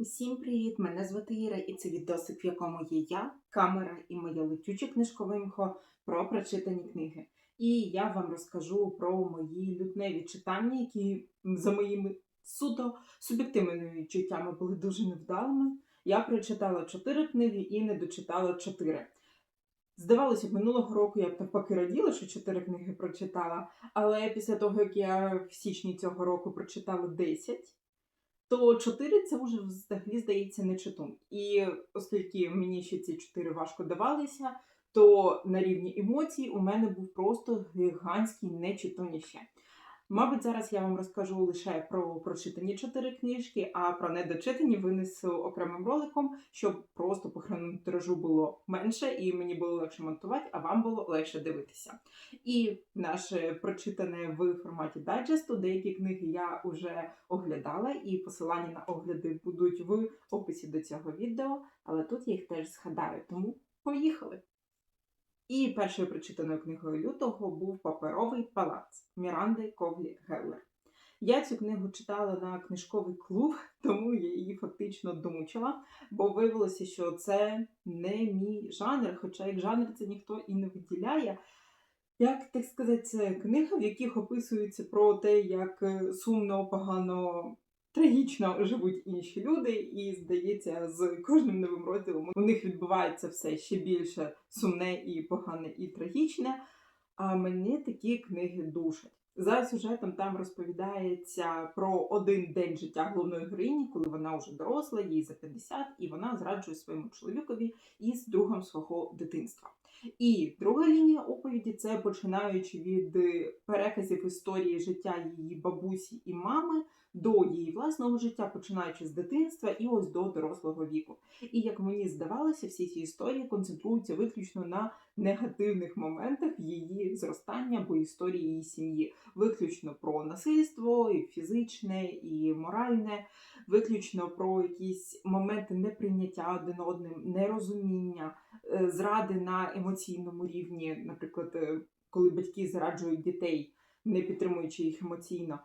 Усім привіт! Мене звати Іра, і це відосик, в якому є я, камера і моє летюче книжкове імхо про прочитані книги. І я вам розкажу про мої лютневі читання, які за моїми суто суб'єктивними відчуттями були дуже невдалими. Я прочитала чотири книги і не дочитала чотири. Здавалося минулого року я б навпаки раділа, що чотири книги прочитала, але після того, як я в січні цього року прочитала 10, то 4 це вже взагалі здається не читун. І оскільки мені ще ці 4 важко давалися, то на рівні емоцій у мене був просто гігантський нечитуніще. Мабуть, зараз я вам розкажу лише про прочитані 4 книжки, а про недочитані винесу окремим роликом, щоб просто по хронометражу було менше і мені було легше монтувати, а вам було легше дивитися. І наше прочитане в форматі дайджесту. Деякі книги я вже оглядала, і посилання на огляди будуть в описі до цього відео, але тут я їх теж згадаю, тому поїхали! І першою прочитаною книгою лютого був Паперовий палац Міранди Ковлі Геллер. Я цю книгу читала на книжковий клуб, тому я її фактично домучила, бо виявилося, що це не мій жанр, хоча як жанр це ніхто і не виділяє. Як так сказати, це книга, в яких описується про те, як е, сумно, погано, трагічно живуть інші люди, і здається, з кожним новим розділом у них відбувається все ще більше сумне і погане і трагічне. А мені такі книги душать. За сюжетом там розповідається про один день життя головної героїні, коли вона вже доросла, їй за 50, і вона зраджує своєму чоловікові із другом свого дитинства. І друга лінія оповіді це починаючи від е, переказів історії життя її бабусі і мами до її власного життя, починаючи з дитинства і ось до дорослого віку. І як мені здавалося, всі ці історії концентруються виключно на негативних моментах її зростання або історії її сім'ї, виключно про насильство, і фізичне, і моральне, виключно про якісь моменти неприйняття один одним, нерозуміння, е, зради на емоційному рівні, наприклад, е, коли батьки зраджують дітей, не підтримуючи їх емоційно.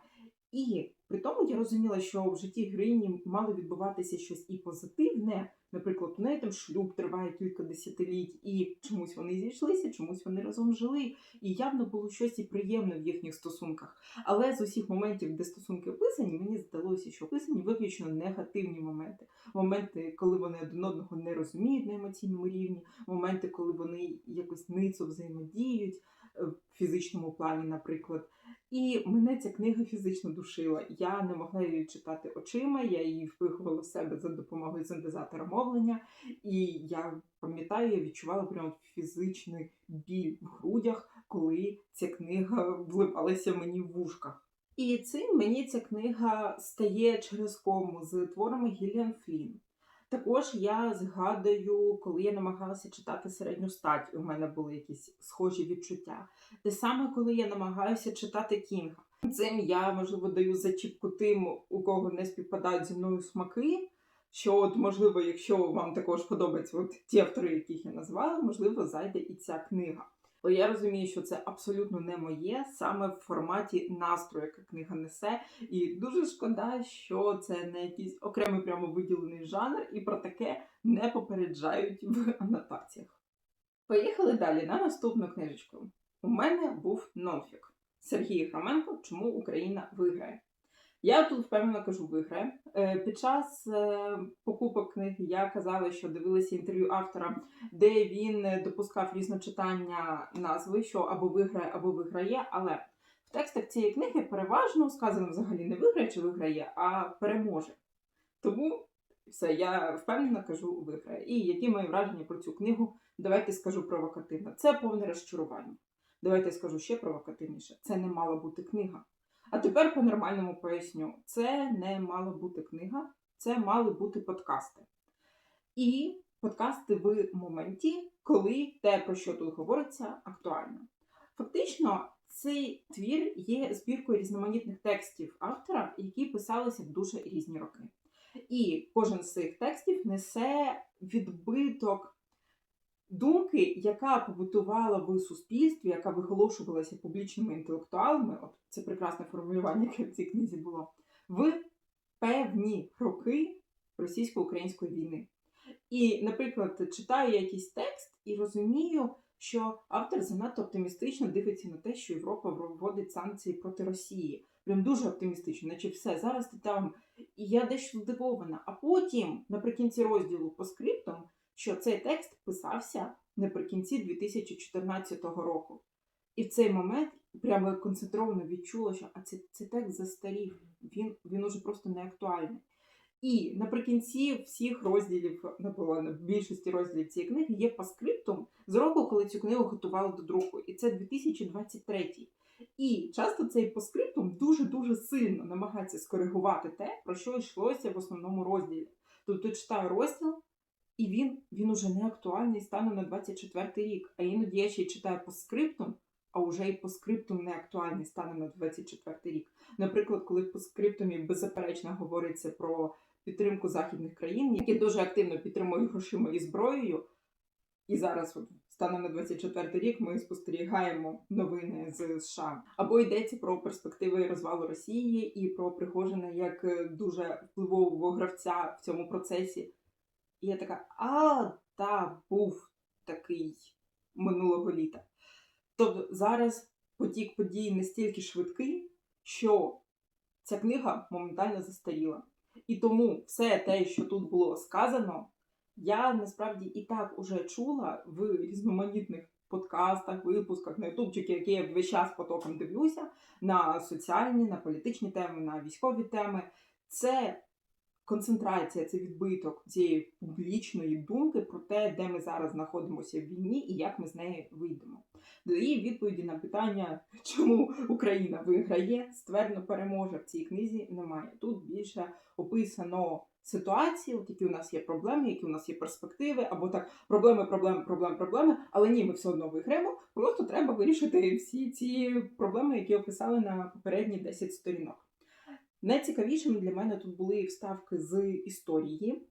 І при тому я розуміла, що в житті героїні мало відбуватися щось і позитивне. Наприклад, у неї там шлюб триває кілька десятиліть, і чомусь вони зійшлися, чомусь вони разом жили. І явно було щось і приємне в їхніх стосунках. Але з усіх моментів, де стосунки описані, мені здалося, що описані виключно негативні моменти. Моменти, коли вони один одного не розуміють на емоційному рівні, моменти, коли вони якось ницо взаємодіють в фізичному плані, наприклад. І мене ця книга фізично душила. Я не могла її читати очима, я її впихувала в себе за допомогою синтезатора мовлення, і я пам'ятаю, я відчувала прям фізичний біль в грудях, коли ця книга вливалася мені в вушках. І цим мені ця книга стає через кому з творами Гіліан Флін. Також я згадую, коли я намагалася читати середню стать, у мене були якісь схожі відчуття. Те саме, коли я намагаюся читати Кінга. Цим я, можливо, даю зачіпку тим, у кого не співпадають зі мною смаки. Що, от, можливо, якщо вам також подобаються от ті автори, яких я назвала, можливо, зайде і ця книга. Я розумію, що це абсолютно не моє, саме в форматі настрою, яка книга несе. І дуже шкода, що це не якийсь окремий прямо виділений жанр, і про таке не попереджають в анотаціях. Поїхали далі на наступну книжечку. У мене був нонфік Сергій Хроменко Чому Україна виграє. Я тут впевнено кажу виграє. Е, Під час е, покупок книги я казала, що дивилася інтерв'ю автора, де він допускав різночитання назви, що або виграє, або виграє. Але в текстах цієї книги переважно сказано взагалі не виграє чи виграє, а переможе. Тому все, я впевнено кажу виграє. І які мої враження про цю книгу, давайте скажу провокативно. Це повне розчарування. Давайте скажу ще провокативніше. Це не мала бути книга. А тепер по-нормальному поясню: це не мала бути книга, це мали бути подкасти. І подкасти в моменті, коли те, про що тут говориться, актуально. Фактично, цей твір є збіркою різноманітних текстів автора, які писалися в дуже різні роки. І кожен з цих текстів несе відбиток думки, яка побутувала в суспільстві, яка виголошувалася публічними інтелектуалами, от це прекрасне формулювання, яке в цій книзі було, в певні роки російсько-української війни. І, наприклад, читаю якийсь текст і розумію, що автор занадто оптимістично дивиться на те, що Європа вводить санкції проти Росії. Прям дуже оптимістично, наче все, зараз ти там. І я дещо здивована. А потім, наприкінці розділу по скриптам, що цей текст писався наприкінці 2014 року. І в цей момент прямо концентровано відчула, що а цей, цей текст застарів, він, він уже просто не актуальний. І наприкінці всіх розділів, напевно, в більшості розділів цієї книги є паскриптум з року, коли цю книгу готували до друку. І це 2023. І часто цей паскриптум дуже-дуже сильно намагається скоригувати те, про що йшлося в основному розділі. Тобто читаю розділ, і він, він уже не актуальний станом на 24 рік. А іноді я ще й читаю по паскриптум, а вже і по скриптум не актуальний станом на 24 рік. Наприклад, коли в скриптумі беззаперечно говориться про підтримку західних країн, які дуже активно підтримують грошима і зброєю. І зараз, от, станом на 24 рік, ми спостерігаємо новини з США. Або йдеться про перспективи розвалу Росії і про Пригожина як е, дуже впливового гравця в цьому процесі. І я така: а, та був такий минулого літа. Тобто зараз потік подій настільки швидкий, що ця книга моментально застаріла. І тому все те, що тут було сказано, я насправді і так уже чула в різноманітних подкастах, випусках на ютубчики, які я весь час потоком дивлюся, на соціальні, на політичні теми, на військові теми. Це концентрація, це відбиток цієї публічної думки про те, де ми зараз знаходимося в війні і як ми з неї вийдемо. І відповіді на питання, чому Україна виграє, ствердно переможе в цій книзі, немає. Тут більше описано ситуації, от які у нас є проблеми, які у нас є перспективи, або так проблеми, проблеми, проблеми, проблеми. Але ні, ми все одно виграємо. Просто треба вирішити всі ці проблеми, які описали на попередні 10 сторінок. Найцікавішими для мене тут були вставки з історії,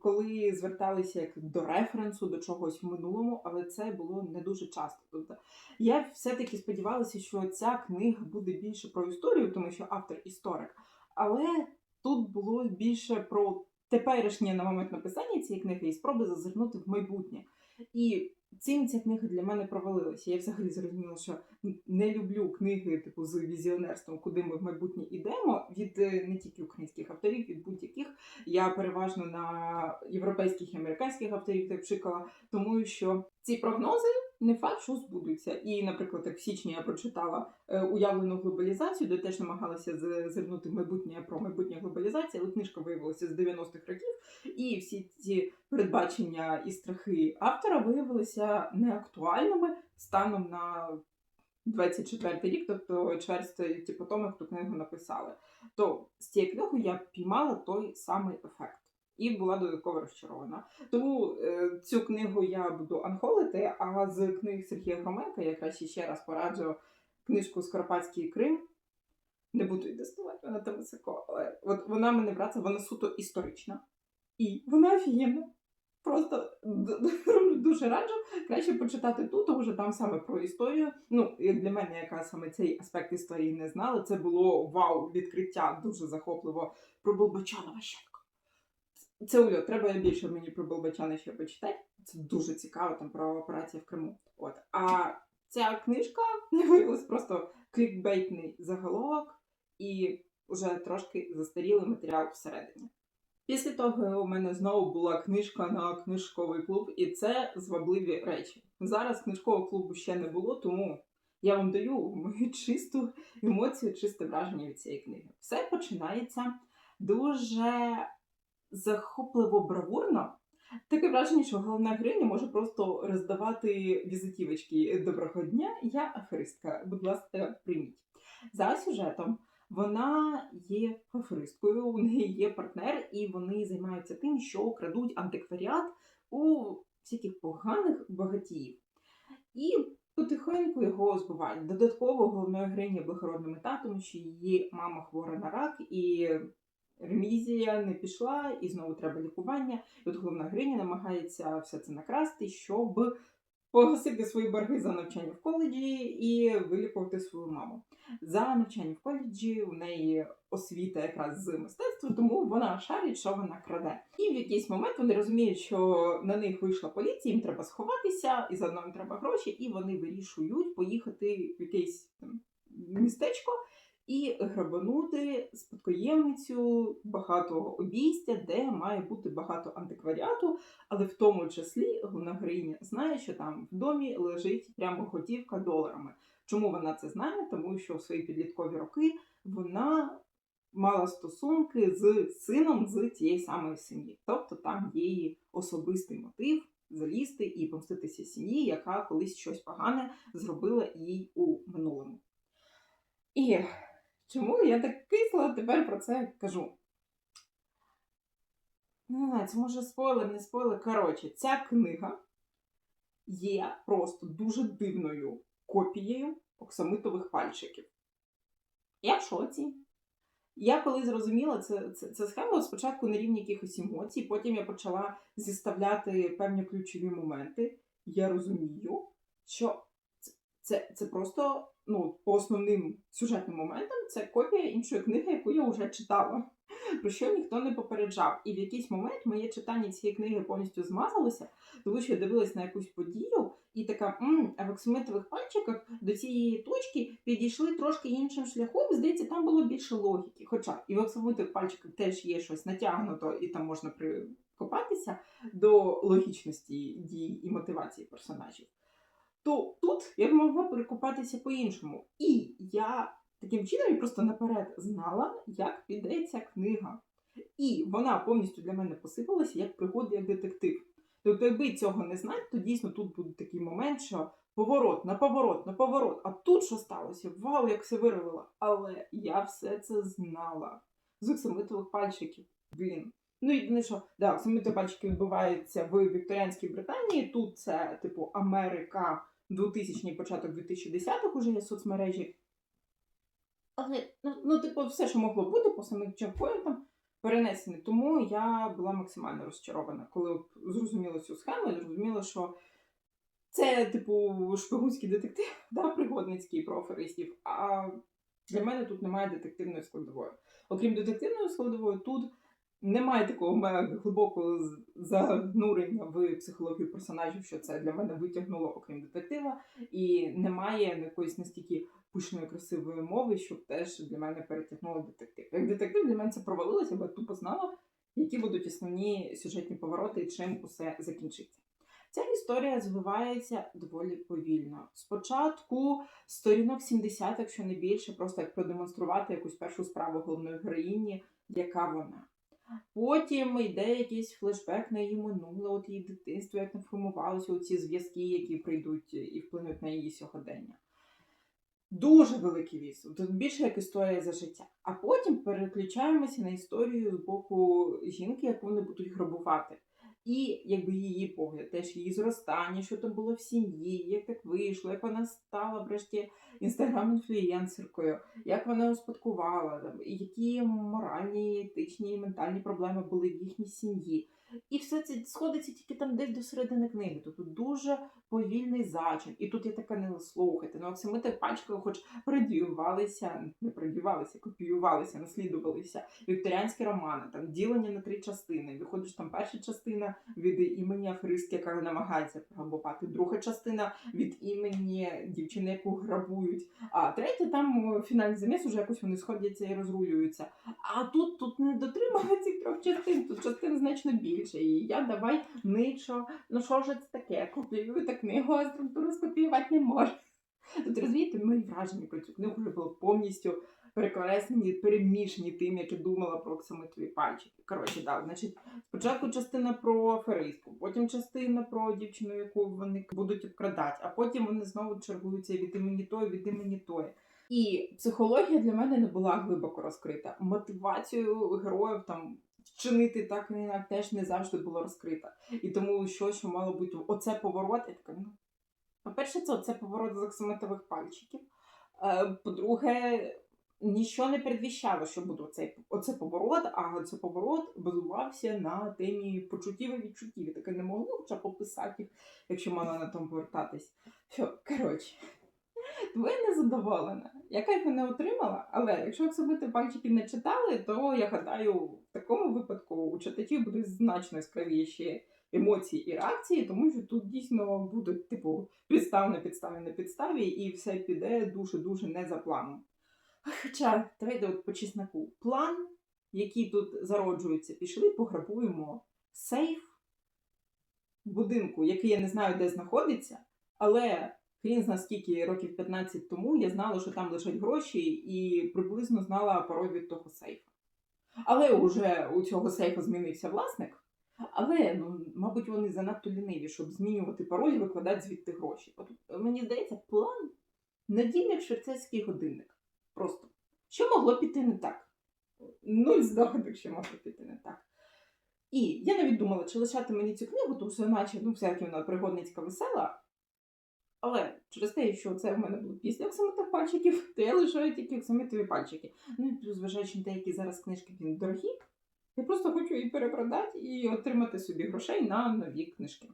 коли зверталися як до референсу, до чогось в минулому, але це було не дуже часто. Тобто я все-таки сподівалася, що ця книга буде більше про історію, тому що автор історик. Але тут було більше про теперішнє на момент написання цієї книги і спроби зазирнути в майбутнє. І ця книга для мене провалилася. Я взагалі зрозуміла, що не люблю книги типу з візіонерством, куди ми в майбутнє йдемо від е, не тільки українських авторів, від будь-яких. Я переважно на європейських і американських авторів так пшикала, тому що ці прогнози не факт, що збудуться. І, наприклад, як в січні я прочитала е, уявлену глобалізацію, де теж намагалася зазирнути майбутнє про майбутнє глобалізацію, але книжка виявилася з 90-х років, і всі ці передбачення і страхи автора виявилися неактуальними станом на 24 рік, тобто черстої ті потім, як ту книгу написали. То з цією книгою я піймала той самий ефект. І була додатково розчарована. Тому е, цю книгу я буду анхолити, а з книг Сергія Громенка я краще ще раз пораджу книжку Скоропадський Крим. Не буду її доставати, вона там високо, але от вона мене братися, вона суто історична. І вона офігенна. Просто дуже раджу краще почитати тут, тому що там саме про історію. Ну, як для мене, яка саме цей аспект історії не знала, це було вау, відкриття дуже захопливо про Болбачанова Щенко. Це Ульо, треба більше мені про Болбачана ще почитати. Це дуже цікаво там про операцію в Криму. От. А ця книжка виявилась просто клікбейтний заголовок і вже трошки застарілий матеріал всередині. Після того у мене знову була книжка на книжковий клуб, і це звабливі речі. Зараз книжкового клубу ще не було, тому я вам даю мою чисту емоцію, чисте враження від цієї книги. Все починається дуже захопливо бравурно. Таке враження, що головна героїня може просто роздавати візитівочки Доброго дня, я аферистка. Будь ласка, прийміть. За сюжетом вона є аферисткою, у неї є партнер, і вони займаються тим, що крадуть антикваріат у всяких поганих багатіїв. І потихеньку його збивають. Додатково головною героїня благородна мета, що її мама хвора на рак, і ремізія не пішла, і знову треба лікування. І от головна героїня намагається все це накрасти, щоб погасити свої борги за навчання в коледжі і вилікувати свою маму. За навчання в коледжі у неї освіта якраз з мистецтва, тому вона шарить, що вона краде. І в якийсь момент вони розуміють, що на них вийшла поліція, їм треба сховатися, і заодно їм треба гроші, і вони вирішують поїхати в якесь там містечко і грабанути спадкоємницю багатого обійстя, де має бути багато антикваріату, але в тому числі головна героїня знає, що там в домі лежить прямо готівка доларами. Чому вона це знає? Тому що в свої підліткові роки вона мала стосунки з сином з тієї самої сім'ї. Тобто там є її особистий мотив залізти і помститися сім'ї, яка колись щось погане зробила їй у минулому. І чому я так кисло тепер про це кажу? Не знаю, це може спойлер, не спойлер. Коротше, ця книга є просто дуже дивною копією оксамитових пальчиків. Я в шоці. Я коли зрозуміла це, це, це схема спочатку на рівні якихось емоцій, потім я почала зіставляти певні ключові моменти. Я розумію, що це, це, просто ну, по основним сюжетним моментам це копія іншої книги, яку я вже читала, про що ніхто не попереджав. І в якийсь момент моє читання цієї книги повністю змазалося, тому що я дивилась на якусь подію і така, М, а в оксамитових пальчиках до цієї точки підійшли трошки іншим шляхом. Здається, там було більше логіки. Хоча і в оксамитових пальчиках теж є щось натягнуто, і там можна прикопатися до логічності дій і мотивації персонажів. То тут я б могла перекопатися по-іншому. І я таким чином просто наперед знала, як піде ця книга. І вона повністю для мене посипалася як пригода, як детектив. Тобто, якби цього не знати, то дійсно тут буде такий момент, що поворот на поворот, на поворот. А тут що сталося? Вау, як все виявила. Але я все це знала з оксамитових пальчиків. Блін. Ну єдине, що да, оксамитові пальчики відбуваються в Вікторіанській Британії. Тут це, типу, Америка 2000 початок 2010-х уже є соцмережі. Але, ну, ну, типу, все, що могло бути по самим чекпоінтам, перенесені. Тому я була максимально розчарована, коли зрозуміла цю схему, і зрозуміла, що це, типу, шпигунський детектив, да, пригодницький про аферистів. А для мене тут немає детективної складової. Окрім детективної складової, тут немає такого глибокого занурення в психологію персонажів, що це для мене витягнуло, окрім детектива, і немає якоїсь настільки пишної красивої мови, щоб теж для мене перетягнуло детектив. Як детектив для мене це провалилося, бо я тупо знала, які будуть основні сюжетні повороти і чим усе закінчиться. Ця історія звивається доволі повільно. Спочатку сторінок 70, якщо не більше, просто як продемонструвати якусь першу справу головної героїні, яка вона. Потім йде якийсь флешбек на її минуле, от її дитинство, як не формувалися ці зв'язки, які прийдуть і вплинуть на її сьогодення. Дуже великий віз, Тут більше як історія за життя. А потім переключаємося на історію з боку жінки, яку вони будуть грабувати. І якби її погляд, теж її зростання, що там було в сім'ї, як так вийшло, як вона стала врешті інстаграм-інфлюєнсеркою, як вона успадкувала, там, які моральні, етичні і ментальні проблеми були в їхній сім'ї. І все це сходиться тільки там десь до середини книги. Тобто дуже повільний зачин. І тут я така не слухайте. Ну, оксамити пальчиками хоч продіювалися, не продіювалися, копіювалися, наслідувалися вікторіанські романи, там ділення на три частини. Виходиш там перша частина від імені аферистки, яка намагається пограбувати, друга частина від імені дівчини, яку грабують. А третя там фінальний заміс уже якось вони сходяться і розрулюються. А тут тут не дотримали цих трьох частин, тут частин значно більше. І я давай ничо, ну що ж це таке? Копіюєте книгу, а структуру скопіювати не можу. Тут розумієте, мої враження про цю книгу вже було повністю перекреслені, перемішані тим, як я думала про оксамитові пальчики. Коротше, да, значить, спочатку частина про аферистку, потім частина про дівчину, яку вони будуть обкрадати, а потім вони знову чергуються від імені тої, від імені тої. І психологія для мене не була глибоко розкрита. Мотивацію героїв там вчинити так інакше теж не завжди було розкрита. І тому що, що мало бути оце поворот, я така, ну. По-перше, це оце поворот з оксамитових пальчиків. Е, По-друге, ніщо не передвіщало, що буде оцей, оце поворот, а це поворот базувався на темі почуттів і відчуттів. Таке не могли хоча б описати їх, якщо мала на тому повертатись. Що, коротше, ви не задоволена. Я кайфу не отримала, але якщо оксамити пальчики не читали, то я гадаю, в такому випадку у читачів будуть значно яскравіші емоції і реакції, тому що тут дійсно буде типу підстав на підставі на підставі, і все піде дуже-дуже не за планом. Хоча, давайте от по чесноку. План, який тут зароджується, пішли, пограбуємо сейф будинку, який я не знаю, де знаходиться, але хрін зна скільки років 15 тому я знала, що там лежать гроші, і приблизно знала пароль від того сейфа. Але уже у цього сейфа змінився власник. Але ну, мабуть, вони занадто ліниві, щоб змінювати пароль і викладати звідти гроші. От мені здається, план надійний швейцарський годинник. Просто що могло піти не так? Нуль здогадок, що могло піти не так. І я навіть думала, чи лишати мені цю книгу, тому що наче ну, всякі вона пригодницька весела. Але через те, що це в мене було після оксамитих пальчиків, то я лишаю тільки оксамитові пальчики. Ну і плюс, зважаючи на те, які зараз книжки він дорогі, я просто хочу її перепродати і отримати собі грошей на нові книжки.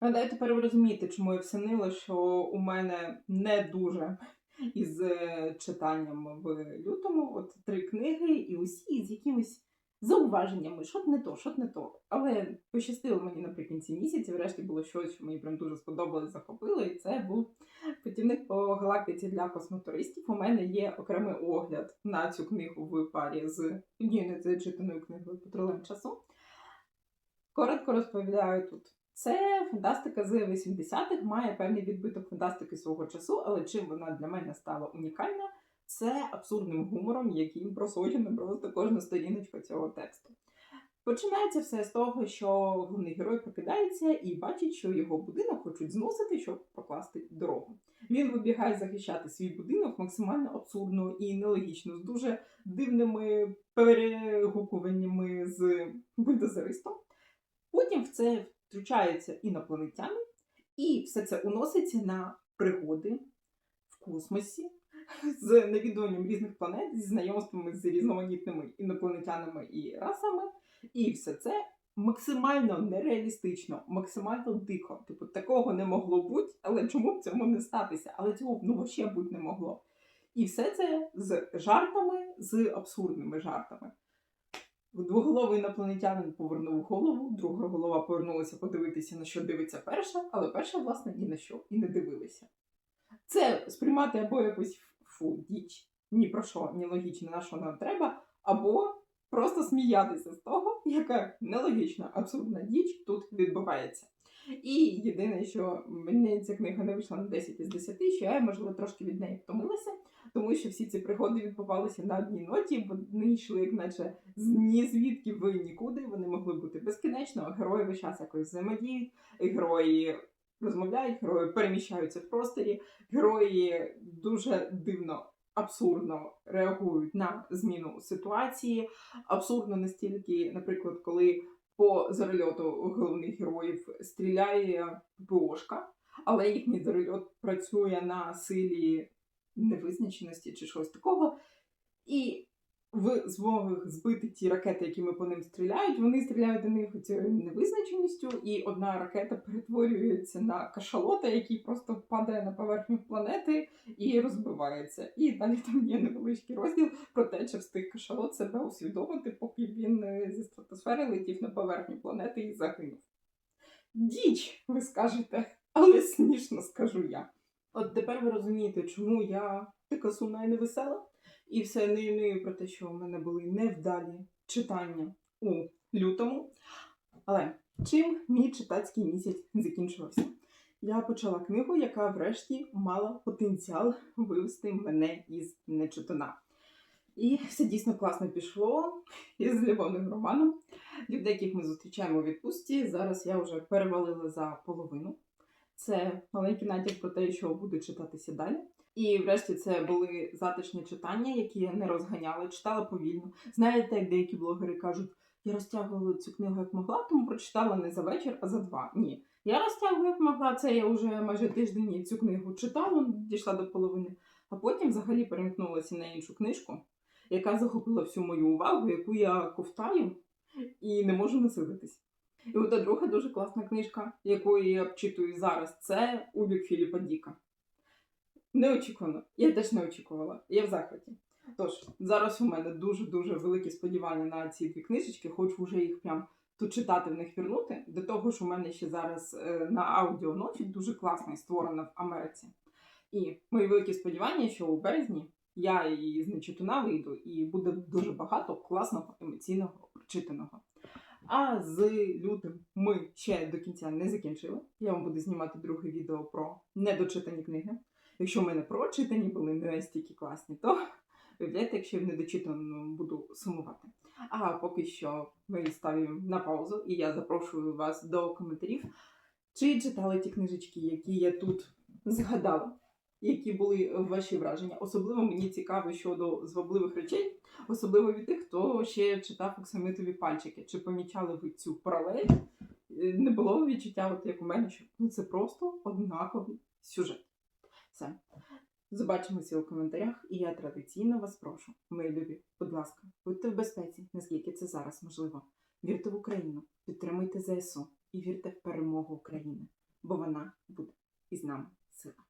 Гадаю, тепер ви розумієте, чому я всенила, що у мене не дуже із е, читанням в лютому. От три книги, і усі з якимись зауваженнями, що не то, що не то. Але пощастило мені наприкінці місяця, врешті було щось, що мені прям дуже сподобалось, захопило, і це був путівник по галактиці для космотуристів. У мене є окремий огляд на цю книгу в парі з однією незачитаною книгою Патрулем часу. Коротко розповідаю тут. Це фантастика з 80-х, має певний відбиток фантастики свого часу, але чим вона для мене стала унікальна, це абсурдним гумором, яким просочена просто кожна сторіночка цього тексту. Починається все з того, що головний герой прокидається і бачить, що його будинок хочуть зносити, щоб прокласти дорогу. Він вибігає захищати свій будинок максимально абсурдно і нелогічно, з дуже дивними перегукуваннями з бульдозеристом. Потім в це втручаються інопланетяни, і все це уноситься на пригоди в космосі з навідуванням різних планет, зі знайомствами з різноманітними інопланетянами і расами. І все це максимально нереалістично, максимально дико. Типу, такого не могло бути, але чому б цьому не статися? Але цього ну, ще бути не могло. І все це з жартами, з абсурдними жартами. Двоголовий інопланетянин повернув голову, друга голова повернулася подивитися, на що дивиться перша, але перша, власне, ні на що і не дивилася. Це сприймати або якусь фу, діч, ні про що, ні логічно, на що нам треба, або просто сміятися з того, яка нелогічна, абсурдна діч тут відбувається. І єдине, що мені ця книга не вийшла на 10 із 10, що я, можливо, трошки від неї втомилася, тому що всі ці пригоди відбувалися на одній ноті, вони йшли, як наче ні звідки в нікуди. Вони могли бути безкінечно, герої весь час якось взаємодіють, герої розмовляють, герої переміщаються в просторі, герої дуже дивно. Абсурдно реагують на зміну ситуації. Абсурдно настільки, наприклад, коли по зарольоту головних героїв стріляє ППОшка, але їхній зарольот працює на силі невизначеності чи щось такого. І в змогах збити ті ракети, якими по ним стріляють, вони стріляють до них цією невизначеністю, і одна ракета перетворюється на кашалота, який просто падає на поверхню планети і розбивається. І далі там є невеличкий розділ про те, чи встиг кашалот себе усвідомити, поки він е, зі стратосфери летів на поверхню планети і загинув. Діч, ви скажете, але смішно скажу я. От тепер ви розумієте, чому я така сумна і невесела? І все не про те, що в мене були невдалі читання у лютому. Але чим мій читацький місяць закінчувався? Я почала книгу, яка врешті мала потенціал вивести мене із нечитана. І все дійсно класно пішло із любовним романом. Людей, яких ми зустрічаємо у відпустці, зараз я вже перевалила за половину. Це маленький натяк про те, що буде читатися далі. І врешті це були затишні читання, які я не розганяла, читала повільно. Знаєте, як деякі блогери кажуть, я розтягувала цю книгу як могла, тому прочитала не за вечір, а за два. Ні. Я розтягую як могла, це я вже майже тиждень цю книгу читала, дійшла до половини. А потім взагалі перемкнулася на іншу книжку, яка захопила всю мою увагу, яку я ковтаю і не можу насидитись. І от друга дуже класна книжка, якою я обчитую зараз, це Убік Філіпа Діка. Неочікувано. Я теж не очікувала. Я в захваті. Тож, зараз у мене дуже-дуже великі сподівання на ці дві книжечки, хочу вже їх прям тут читати в них вірнути. До того ж, у мене ще зараз е, на аудіо ночі дуже класний створена в Америці. І мої великі сподівання, що у березні я її з нечитуна вийду, і буде дуже багато класного емоційного прочитаного. А з лютим ми ще до кінця не закінчили. Я вам буду знімати друге відео про недочитані книги. Якщо в мене прочитані були не настільки класні, то виявляєте, якщо я в недочитаному буду сумувати. А поки що ми ставимо на паузу, і я запрошую вас до коментарів. Чи читали ті книжечки, які я тут згадала, які були ваші враження? Особливо мені цікаво щодо звабливих речей, особливо від тих, хто ще читав оксамитові пальчики. Чи помічали ви цю паралель? Е, Не було відчуття, от як у мене, що ну, це просто однаковий сюжет. Все. Побачимося у коментарях, і я традиційно вас прошу, мої любі, будь ласка, будьте в безпеці, наскільки це зараз можливо. Вірте в Україну, підтримуйте ЗСУ і вірте в перемогу України, бо вона буде із нами сила.